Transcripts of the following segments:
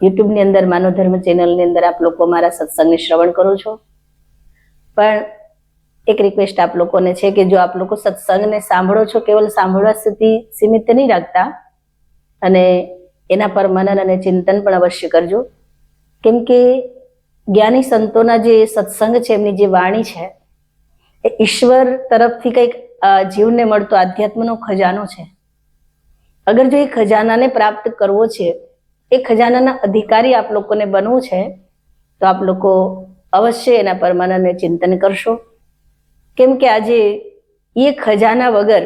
યુટ્યુબની અંદર માનવ ધર્મ ચેનલની અંદર આપ લોકો મારા સત્સંગને શ્રવણ કરો છો. પણ એક રિક્વેસ્ટ આપ લોકોને છે કે જો આપ લોકો સત્સંગને સાંભળો છો, કેવલ સાંભળવા સુધી સીમિત નહીં રાખતા. અને એના પર મનન અને ચિંતન પણ અવશ્ય કરજો. કેમ કે જ્ઞાની સંતોના જે સત્સંગ છે, એમની જે વાણી છે, એ ઈશ્વર તરફથી કંઈક જીવને મળતો આધ્યાત્મનો ખજાનો છે. અગર જો એ ખજાનાને પ્રાપ્ત કરવો છે એ ખજાનાના અધિકારી આપ લોકોને બનવું છે, તો આપ લોકો અવશ્ય એના પર મનન ચિંતન કરશો. કેમ કે આજે એ ખજાના વગર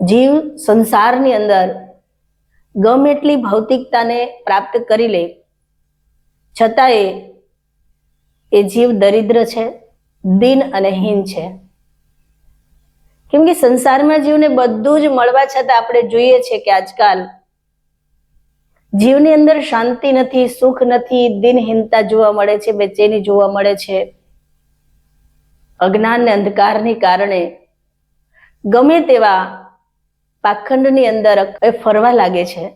જીવ સંસારની અંદર ગમે એટલી ભૌતિકતાને પ્રાપ્ત કરી લે છતાંય એ જીવ દરિદ્ર છે, દિન અને હીન છે. કેમ કે સંસારમાં જીવને બધું જ મળવા છતાં આપણે જોઈએ છે કે આજકાલ જીવની અંદર શાંતિ નથી, સુખ નથી, દિનહીનતા જોવા મળે છે, બેચેની જોવા મળે છે. અજ્ઞાન ને અંધકારને કારણે ગમે તેવા પાખંડની અંદર એ ફરવા લાગે છે.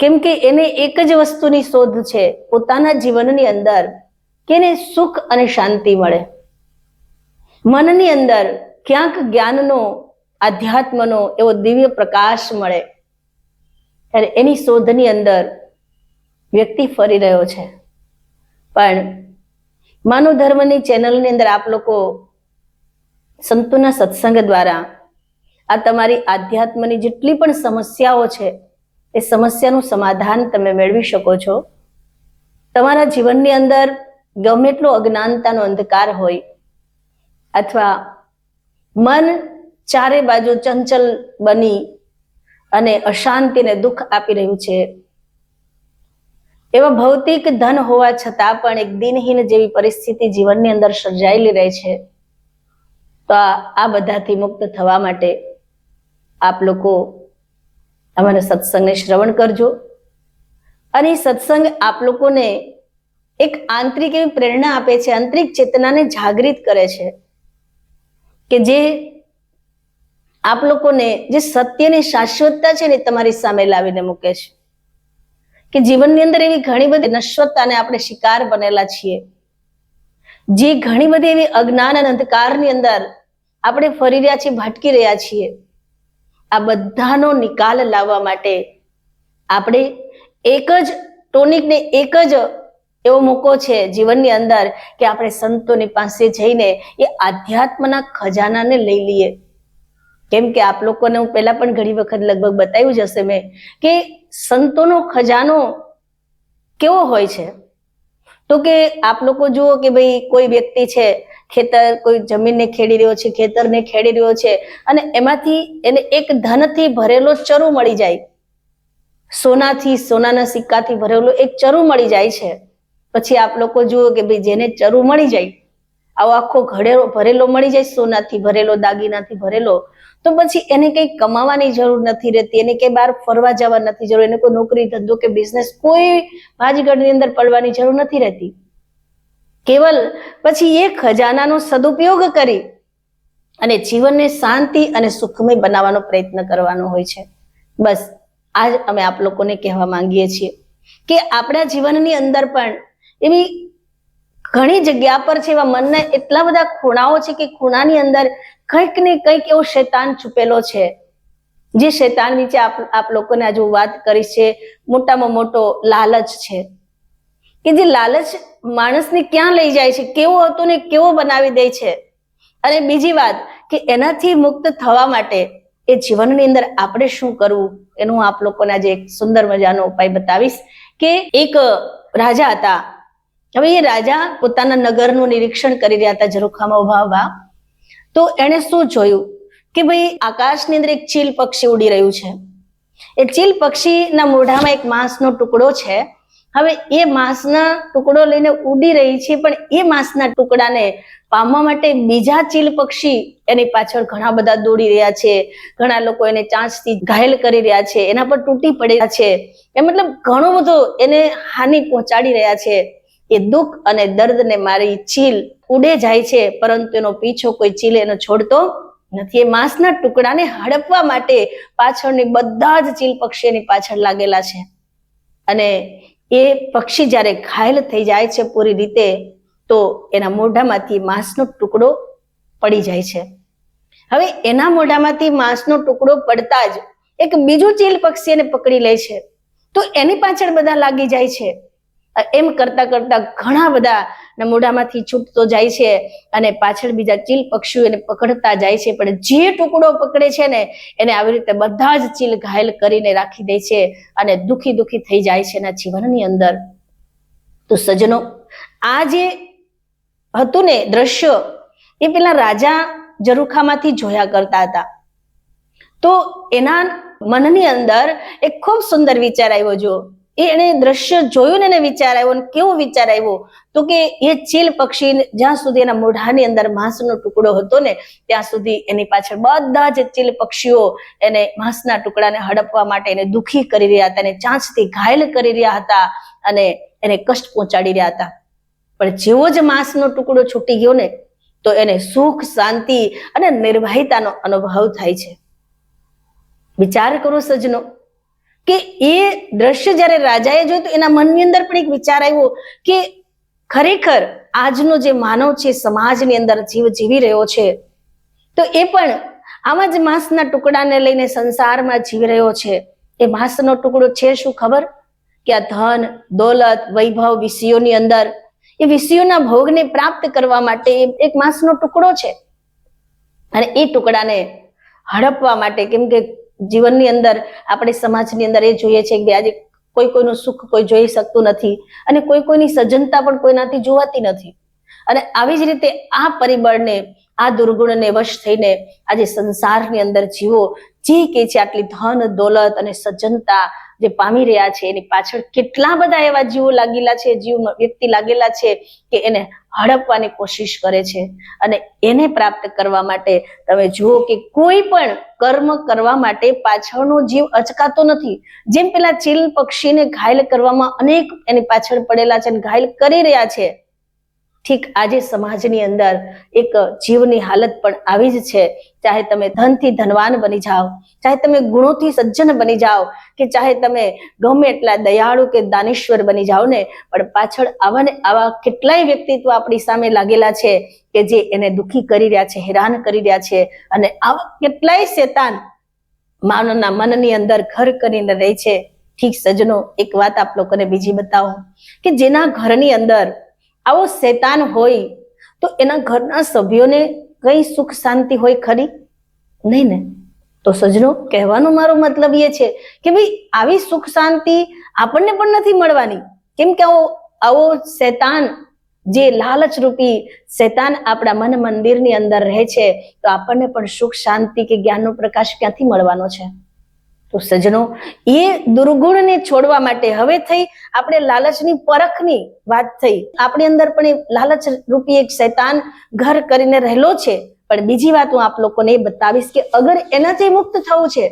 કેમ કે એને એક જ વસ્તુની શોધ છે, પોતાના જીવનની અંદર કે એને સુખ અને શાંતિ મળે. મનની અંદર ક્યાંક જ્ઞાનનો, આધ્યાત્મનો એવો દિવ્ય પ્રકાશ મળે. ત્યારે એની શોધની અંદર વ્યક્તિ ફરી રહ્યો છે. પણ માનવ ધર્મની ચેનલની અંદર આપ લોકો સંતોના સત્સંગ દ્વારા આ તમારી આધ્યાત્મની જેટલી પણ સમસ્યાઓ છે, એ સમસ્યાનું સમાધાન તમે મેળવી શકો છો. તમારા જીવનની અંદર ગમે એટલો અજ્ઞાનતાનો અંધકાર હોય અથવા મન ચારે બાજુ ચંચલ બની અને અશાંતિને દુઃખ આપી રહ્યું છે. એવા ભૌતિક ધન હોવા છતાં પણ એક દિનહીન જેવી પરિસ્થિતિ જીવનની અંદર સર્જાયેલી રહે છે. તો આ બધાથી મુક્ત થવા માટે આપ લોકો અમારા સત્સંગને શ્રવણ કરજો. અને સત્સંગ આપ લોકોને એક આંતરિક એવી પ્રેરણા આપે છે, આંતરિક ચેતનાને જાગૃત કરે છે કે જે આપ લોકોને જે સત્યની શાશ્વતતા છે ને તમારી સામે લાવીને મૂકે છે. કે જીવનની અંદર એવી ઘણી બધી નશ્વતતાને આપણે શિકાર બનેલા છીએ. જે ઘણી બધી એવી અજ્ઞાન અને અંધકારની અંદર આપણે ફરી રહ્યા છીએ, ભટકી રહ્યા છીએ. આ બધાનો નિકાલ લાવવા માટે આપણે એક જ ટોનિકને એક જ એવો મોકો છે જીવનની અંદર કે આપણે સંતોની પાસે જઈને એ આધ્યાત્મના ખજાનાને લઈ લઈએ. કેમ કે આપ લોકોને હું પહેલા પણ ઘણી વખત લગભગ બતાવ્યું જ હશે મેં કે સંતોનો ખજાનો કેવો હોય છે? તો કે આપ લોકો જુઓ કે ભાઈ કોઈ વ્યક્તિ છે, ખેતર કોઈ જમીનને ખેડી રહ્યો છે, ખેતરને ખેડી રહ્યો છે અને એમાંથી એને એક ધનથી ભરેલો ચરુ મળી જાય. સોનાથી, સોનાના સિક્કાથી ભરેલો એક ચરુ મળી જાય છે. પછી આપ લોકો જુઓ કે ભાઈ જેને ચરુ મળી જાય, આવો આખો ઘડેલો ભરેલો મળી જાય, સોનાથી ભરેલો, દાગીનાથી ભરેલો. તો પછી એને કઈ કમાવાની જરૂર નથી રહેતી, એને કઈ બહાર ફરવા જવા નથી જરૂર, એને કોઈ નોકરી, ધંધો કે બિઝનેસ કોઈ ભાજગઢની અંદર પડવાની જરૂર નથી રહેતી. કેવલ પછી એ ખજાનાનો સદુપયોગ કરી અને જીવનને શાંતિ અને સુખમય બનાવવાનો પ્રયત્ન કરવાનો હોય છે. બસ, આજ અમે આપ લોકોને કહેવા માંગીએ છીએ કે આપણા જીવનની અંદર પણ એવી ઘણી જગ્યા પર છે એવા મનના એટલા બધા ખૂણાઓ છે કે ખૂણાની અંદર કંઈક ને કંઈક એવો શેતાન છુપેલો છે. જે શેતાન વિશે આપ આપ લોકોને આજે વાત કરી છે, મોટામાં મોટો લાલચ છે. કે જે લાલચ માણસને ક્યાં લઈ જાય છે, કેવો હતો ને કેવો બનાવી દે છે? અને બીજી વાત કે એનાથી મુક્ત થવા માટે એ જીવનની અંદર આપણે શું કરવું? એનું આપ લોકોને આજે એક સુંદર મજાનો ઉપાય બતાવીશ કે એક રાજા હતા હવે એ રાજા પોતાના નગરનું નિરીક્ષણ કરી રહ્યા હતા ઝરૂખામાં ઊભા ઊભા તો એણે શું જોયું? કે ભાઈ, આકાશની અંદર એક ચીલ પક્ષી ઉડી રહ્યું છે. એ ચીલ પક્ષીના મોઢામાં એક માંસનો ટુકડો છે. હવે એ માંસના ટુકડો લઈને ઉડી રહી છે, પણ એ માંસના ટુકડાને પામવા માટે બીજા ચીલ પક્ષી એની પાછળ ઘણા બધા દોડી રહ્યા છે. ઘણા લોકો એને ચાંચથી ઘાયલ કરી રહ્યા છે. એના પર તૂટી પડ્યા છે. એ મતલબ ઘણો બધો એને હાનિ પહોંચાડી રહ્યા છે. એ દુઃખ અને દર્દને મારી ચીલ ઉડે જાય છે, પરંતુ એનો પીછો કોઈ ચીલ એનો છોડતો નથી. એ માંસના ટુકડાને હડપવા માટે પાછળની બધા જ ચીલ પક્ષી એની પાછળ લાગેલા છે. અને એ પક્ષી જ્યારે ઘાયલ થઈ જાય છે પૂરી રીતે, તો એના મોઢામાંથી માંસનો ટુકડો પડી જાય છે. હવે એના મોઢામાંથી માંસનો ટુકડો પડતા જ એક બીજું ચીલ પક્ષી એને પકડી લે છે. તો એની પાછળ બધા લાગી જાય છે. એમ કરતા કરતા ઘણા બધા મોઢામાંથી છૂટતો જાય છે અને પાછળ બીજા ચીલ પક્ષીઓ એને પકડતા જાય છે. પણ જે ટુકડો પકડે છે ને, એને આવી રીતે બધા જ ચીલ ઘાયલ કરીને રાખી દે છે અને દુખી દુખી થઈ જાય છે એના જીવનની અંદર. તો સજનો, આ જે હતું ને દ્રશ્ય, એ પેલા રાજા જરૂખામાંથી જોયા કરતા હતા. તો એના મનની અંદર એક ખૂબ સુંદર વિચાર આવ્યો જો. એને દ્રશ્ય જોયું ને એને વિચાર આવ્યો કેવો વિચાર આવ્યો? તો કે એ ચીલ પક્ષી જ્યાં સુધી એના મોઢાની અંદર માંસનો ટુકડો હતો ને, ત્યાં સુધી એની પાછળ બધા જ ચીલ પક્ષીઓ એને માંસના ટુકડાને હડપવા માટે એને દુખી કરી રહ્યા હતા, એને ચાંચથી ઘાયલ કરી રહ્યા હતા અને એને કષ્ટ પહોંચાડી રહ્યા હતા. પણ જેવો જ માંસનો ટુકડો છૂટી ગયો ને, તો એને સુખ, શાંતિ અને નિર્ભયતાનો અનુભવ થાય છે. વિચાર કરો સજનો કે એ દ્રશ્ય જ્યારે રાજાએ જોયું તો એના મનની અંદર પણ એક વિચાર આવ્યો કે ખરેખર આજનો જે માનવ છે, સમાજની અંદર જીવ જીવી રહ્યો છે. તો એ પણ આવા જ માંસના ટુકડાને લઈને સંસારમાં જીવી રહ્યો છે. એ માંસનો ટુકડો છે શું ખબર? કે આ ધન, દોલત, વૈભવ વિષયોની અંદર એ વિષયોના ભોગને પ્રાપ્ત કરવા માટે એક માંસનો ટુકડો છે. અને એ ટુકડાને હડપવા માટે, કેમ કે જીવનની અંદર, આપણે સમાજની અંદર એ જોઈએ છે કે આજે કોઈ કોઈનું સુખ કોઈ જોઈ શકતું નથી અને કોઈ કોઈની સજ્જનતા પણ કોઈનાથી જોવાતી નથી. અને આવી જ રીતે આ પરિબળને આ દુર્ગુણને વશ થઈને આજે સંસારની અંદર જીવો, જે કે છે આટલી ધન, દોલત અને સજ્જનતા જે પામી રહ્યા છે, એની પાછળ કેટલા બધા એવા જીવો લાગેલા છે, જીવ વ્યક્તિ લાગેલા છે કે એને હડપવાની કોશિશ કરે છે. અને એને પ્રાપ્ત કરવા માટે તમે જુઓ કે કોઈ પણ કર્મ કરવા માટે પાછળનો જીવ અચકાતો નથી. જેમ પેલા ચીલ પક્ષીને ઘાયલ કરવામાં અનેક એની પાછળ પડેલા છે ઘાયલ કરી રહ્યા છે. ઠીક આજે સમાજની અંદર એક જીવની હાલત પણ આવી જ છે. ચાહે તમે ધનથી ધનવાન બની જાઓ, ચાહે તમે ગુણોથી સજ્જન બની જાઓ, કે ચાહે તમે ગમે એટલા દયાળુ કે દાનેશ્વર બની જાઓ ને, પણ પાછળ આવા ને આવા કેટલાય વ્યક્તિત્વ આપણી સામે લાગેલા છે કે જે એને દુખી કરી રહ્યા છે, હેરાન કરી રહ્યા છે અને આવા કેટલાય શેતાન માનવના મનની અંદર ઘર કરીને રહે છે. ઠીક સજનો એક વાત આપ લોકોને બીજી બતાવો કે જેના ઘરની અંદર આવો શેતાન હોય તો એના ઘરના સભ્યોને કઈ સુખ શાંતિ હોય ખરી? નહીં ને? તો સજનો કહેવાનો મારો મતલબ એ છે કે ભાઈ આવી સુખ શાંતિ આપણને પણ નથી મળવાની. કેમ કે આવો આવો શેતાન જે લાલચ રૂપી શેતાન આપણા મન મંદિરની અંદર રહે છે, તો આપણને પણ સુખ શાંતિ કે જ્ઞાનનો પ્રકાશ ક્યાંથી મળવાનો છે? તો સજનો એ દુર્ગુણને છોડવા માટે હવે થઈ આપણે લાલચની પરખની વાત થઈ. આપણી અંદર પણ એ લાલચ રૂપી એક શૈતાન ઘર કરીને રહેલો છે. પણ બીજી વાત હું આપ લોકોને એ બતાવીશ કે અગર એનાથી મુક્ત થવું છે,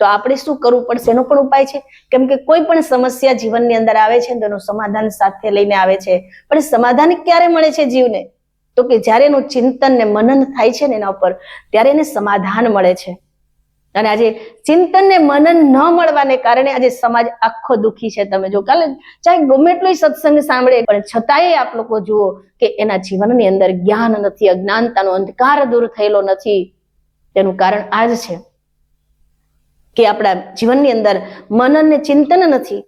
તો આપણે શું કરવું પડશે? એનો પણ ઉપાય છે. કેમ કે કોઈ પણ સમસ્યા જીવનની અંદર આવે છે તેનું સમાધાન સાથે લઈને આવે છે. પણ સમાધાન ક્યારે મળે છે જીવને? તો કે જ્યારે એનું ચિંતન ને મનન થાય છે ને એના ઉપર, ત્યારે એને સમાધાન મળે છે. અને આજે ચિંતન ને મનન ન મળવાને કારણે આજે સમાજ આખો દુખી છે. તમે જો કાલે ચાહે ગમે એટલો સત્સંગ સાંભળે, પણ છતાંય આપ લોકો જુઓ કે એના જીવનની અંદર જ્ઞાન નથી, અજ્ઞાનતાનો અંધકાર દૂર થયેલો નથી. તેનું કારણ આ જ છે કે આપણા જીવનની અંદર મનન ને ચિંતન નથી.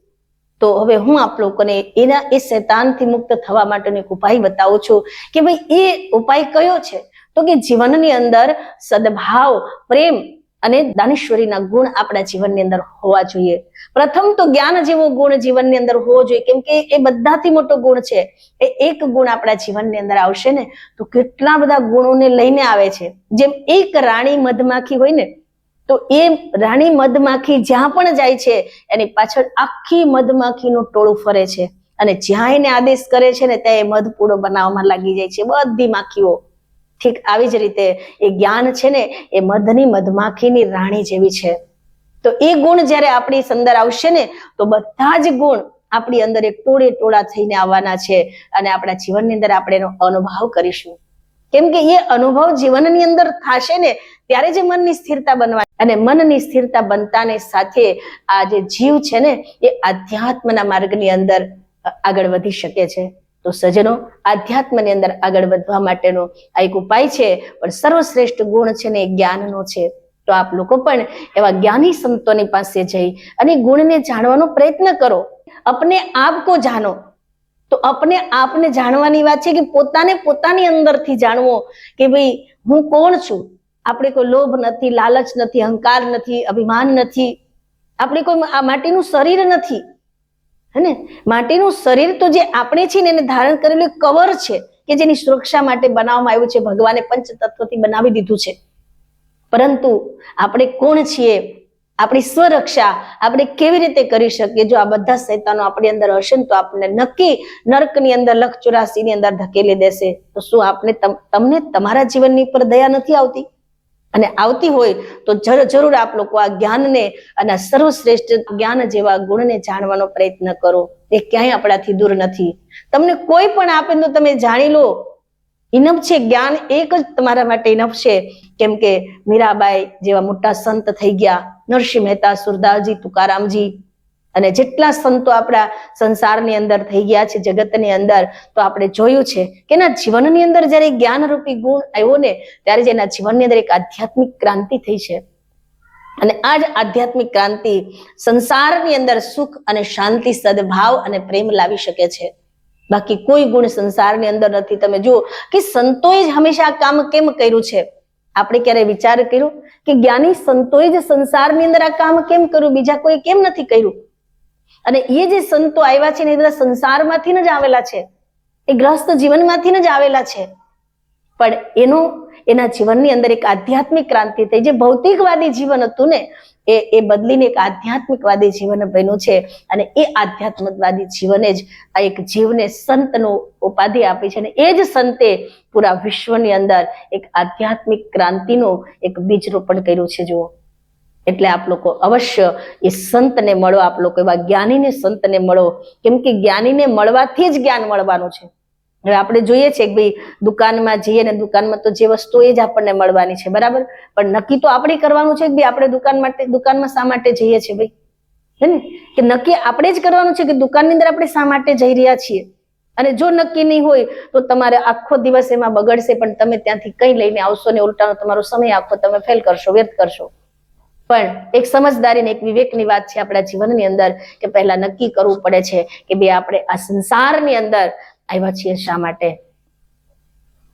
તો હવે હું આપ લોકોને એના, એ શૈતાનથી મુક્ત થવા માટેનો એક ઉપાય બતાવું છું કે ભાઈ, એ ઉપાય કયો છે? તો કે જીવનની અંદર સદભાવ, પ્રેમ અને દાનેશ્વરીના ગુણ આપણા જીવનની અંદર હોવા જોઈએ. પ્રથમ તો જ્ઞાન જેવો ગુણ જીવનની અંદર હોવો જોઈએ, કેમ કે એ બધાથી મોટો ગુણ છે. એ એક ગુણ આપણા જીવનની અંદર આવશે ને, તો કેટલા બધા ગુણોને લઈને આવે છે. જેમ એક રાણી મધમાખી હોય ને, તો એ રાણી મધમાખી જ્યાં પણ જાય છે, એની પાછળ આખી મધમાખીનું ટોળું ફરે છે. અને જ્યાં એને આદેશ કરે છે ને, ત્યાં એ મધ પૂડો બનાવવામાં લાગી જાય છે. બધી માખીઓ. ઠીક, આવી જ રીતે એ જ્ઞાન છે ને, એ મધની મધમાખીની રાણી જેવી છે. તો એ ગુણ જ્યારે આપણી અંદર આવશે ને, તો બધા જ ગુણ આપણી અંદર એક ટોળે ટોળા થઈને આવવાના છે અને આપણા જીવનની અંદર આપણે એનો અનુભવ કરીશું. કેમ કે એ અનુભવ જીવનની અંદર થશે ને, ત્યારે જે મનની સ્થિરતા બનવા અને મનની સ્થિરતા બનતાની સાથે આ જે જીવ છે ને, એ આધ્યાત્મના માર્ગની અંદર આગળ વધી શકે છે. તો સજ્જનો, આધ્યાત્મની અંદર આગળ વધવા માટેનો આ એક ઉપાય છે, પણ સર્વશ્રેષ્ઠ ગુણ છે ને એ જ્ઞાનનો છે. તો આપ લોકો પણ એવા જ્ઞાની સંતોની પાસે જઈ અને ગુણને જાણવાનો પ્રયત્ન કરો. અપને આપ કો જાણો. તો અપને આપને જાણવાની વાત છે કે પોતાને પોતાની અંદરથી જાણવો કે ભાઈ હું કોણ છું? આપણે કોઈ લોભ નથી, લાલચ નથી, અહંકાર નથી, અભિમાન નથી. આપણે કોઈ આ માટીનું શરીર નથી. હે ને માટીનું શરીર તો જે આપણે છીએ ને એને ધારણ કરેલું કવર છે કે જેની સુરક્ષા માટે બનાવવામાં આવ્યું છે. ભગવાને પંચ તત્વથી બનાવી દીધું છે. પરંતુ આપણે કોણ છીએ? આપણી સ્વરક્ષા આપણે કેવી રીતે કરી શકીએ? જો આ બધા શૈતાનો આપણી અંદર હશે ને તો આપણને નક્કી નર્કની અંદર લખ ચોરાસી ની અંદર ધકેલી દેશે. તો શું આપણે તમ- તમને તમારા જીવનની પર દયા નથી આવતી? અને આવતી હોય તો જરૂર આપ લોકો આ જ્ઞાનને અને સર્વશ્રેષ્ઠ જ્ઞાન જેવા ગુણને જાણવાનો પ્રયત્ન કરો. એ ક્યાંય આપણાથી દૂર નથી. તમને કોઈ પણ આપે તો તમે જાણી લો. ઇનફ છે, જ્ઞાન એક જ તમારા માટે ઇનફ છે. કેમ કે મીરાબાઈ જેવા મોટા સંત થઈ ગયા. નરસિંહ મહેતા, સુરદાસજી, તુકારામજી અને જેટલા સંતો આપણા સંસારની અંદર થઈ ગયા છે, જગતની અંદર, તો આપણે જોયું છે કે એના જીવનની અંદર જ્યારે જ્ઞાનરૂપી ગુણ આવ્યો ને, ત્યારે જ એના જીવનની અંદર એક આધ્યાત્મિક ક્રાંતિ થઈ છે. અને આ જ આધ્યાત્મિક ક્રાંતિ સંસારની અંદર સુખ અને શાંતિ, સદભાવ અને પ્રેમ લાવી શકે છે. બાકી કોઈ ગુણ સંસારની અંદર નથી. તમે જુઓ કે સંતોએ જ હંમેશા આ કામ કેમ કર્યું છે? આપણે ક્યારે વિચાર કર્યો કે જ્ઞાની સંતોએ જ સંસારની અંદર આ કામ કેમ કર્યું? બીજા કોઈ કેમ નથી કર્યું? અને એ જે સંતો આવ્યા છે એ બધા સંસારમાંથી જ આવેલા છે. એ ગ્રસ્ત જીવનમાંથી જ આવેલા છે. પણ એનો, એના જીવનની અંદર એક આધ્યાત્મિક ક્રાંતિ થઈ. જે ભૌતિકવાદી જીવન હતું ને, એ એ બદલીને એક આધ્યાત્મિકવાદી જીવન બન્યું છે. અને એ આધ્યાત્મિકવાદી જીવને જ આ એક જીવને સંતનો ઉપાધિ આપી છે. અને એ જ સંતે પૂરા વિશ્વની અંદર એક આધ્યાત્મિક ક્રાંતિનું એક બીજ રોપણ કર્યું છે, જુઓ. એટલે આપ લોકો અવશ્ય એ સંતને મળો, આપ લોકો એવા જ્ઞાનીને સંતને મળો. કેમ કે જ્ઞાનીને મળવાથી જ જ્ઞાન મળવાનું છે. હવે આપણે જોઈએ છે કે ભાઈ દુકાનમાં જઈએ ને દુકાનમાં તો જે વસ્તુ એ જ આપણને મળવાની છે, બરાબર? પણ નક્કી તો આપણે કરવાનું છે કે ભાઈ આપણે દુકાન માટે, દુકાનમાં શા માટે જઈએ છીએ ભાઈ? હે ને? કે નક્કી આપણે જ કરવાનું છે કે દુકાનની અંદર આપણે શા માટે જઈ રહ્યા છીએ? અને જો નક્કી નહીં હોય તો તમારે આખો દિવસ એમાં બગડશે, પણ તમે ત્યાંથી કઈ લઈને આવશો ને ઉલટાનો તમારો સમય આખો તમે ફેલ કરશો, વ્યર્થ કરશો. પણ એક સમજદારી ને એક વિવેકની વાત છે આપણા જીવનની અંદર કે પહેલા નક્કી કરવું પડે છે કે બે આપણે આ સંસારની અંદર આવ્યા છીએ શા માટે?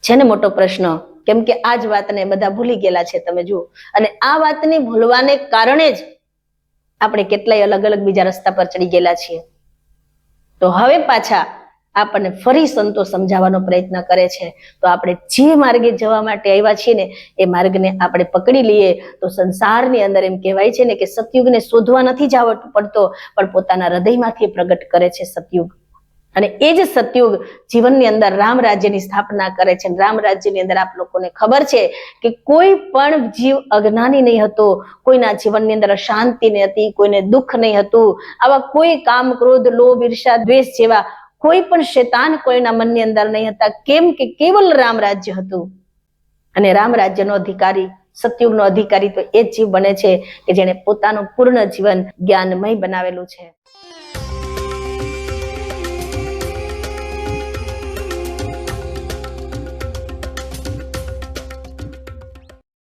છે ને મોટો પ્રશ્ન? કેમ કે આ જ વાતને બધા ભૂલી ગયેલા છે તમે જુઓ. અને આ વાતને ભૂલવાને કારણે જ આપણે કેટલાય અલગ અલગ બીજા રસ્તા પર ચડી ગયેલા છીએ. તો હવે પાછા આપણને ફરી સંતો સમજાવવાનો પ્રયત્ન કરે છે. તો આપણે જે માર્ગે જવા માટે આવ્યા છીએ ને, એ માર્ગને આપણે પકડી લઈએ. તો સંસારની અંદર એમ કહેવાય છે ને કે સતયુગને શોધવા નથી જવા પડતો, પણ પોતાના હૃદયમાંથી પ્રગટ કરે છે સતયુગ. અને એ જ સતયુગ જીવનની અંદર રામ રાજ્યની સ્થાપના કરે છે. રામ રાજ્યની અંદર આપ લોકોને ખબર છે કે કોઈ પણ જીવ અજ્ઞાની નહીં હતો, કોઈના જીવનની અંદર શાંતિ નહીં હતી, કોઈને દુઃખ નહીં હતું. આવા કોઈ કામ, ક્રોધ, લોભ ઈર્ષા દ્વેષ જેવા કોઈ પણ શેતાન કોઈના મનની અંદર નહીં હતા. કેમ કે કેવલ રામ રાજ્ય હતું. અને રામ રાજ્યનો અધિકારી, સતયુગનો અધિકારી તો એ જીવ બને છે કે જેને પોતાનું પૂર્ણ જીવન જ્ઞાનમય બનાવેલું છે.